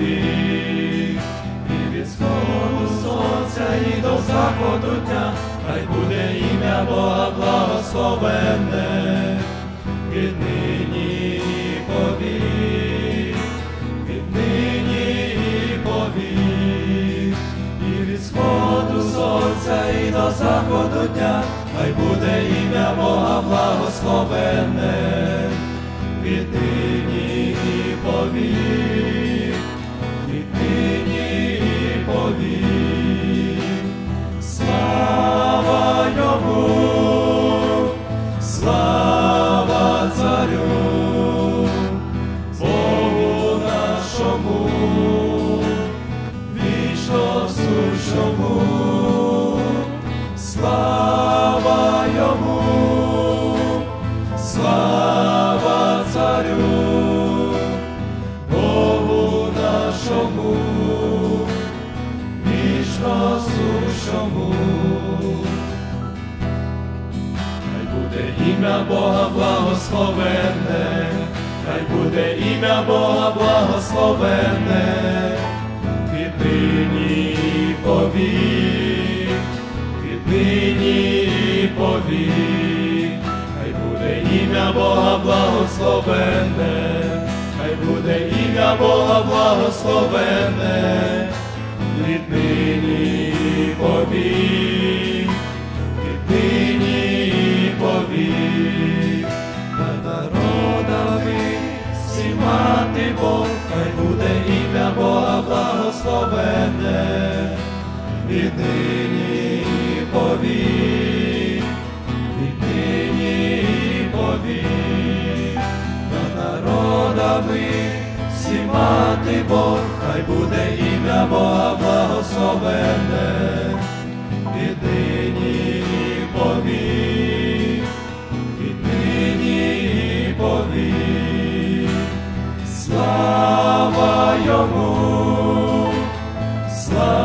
і і від сходу сонця і до заходу дня, хай буде ім'я Бога благословенне, віднині і повік, віднині і повік, і від сходу сонця і до заходу дня, хай буде ім'я Бога благословенне, віднині повік, царю, Богу нашому, вічно сущому, слава йому, слава царю, Богу нашому, вічно сущому. Буде ім'я Бога благословенне, хай буде ім'я Бога благословенне, віднині повік, віднині повік, хай буде ім'я Бога благословенне, хай буде ім'я Бога благословенне, віднині повік всіма ти Бог, хай буде ім'я Бога благословенне, віднині і повік, віднині повік, над народами всіма ти Бог, хай буде ім'я Бога благословенне слава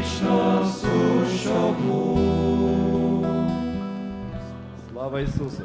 вічно сущому. Слава Ісусу!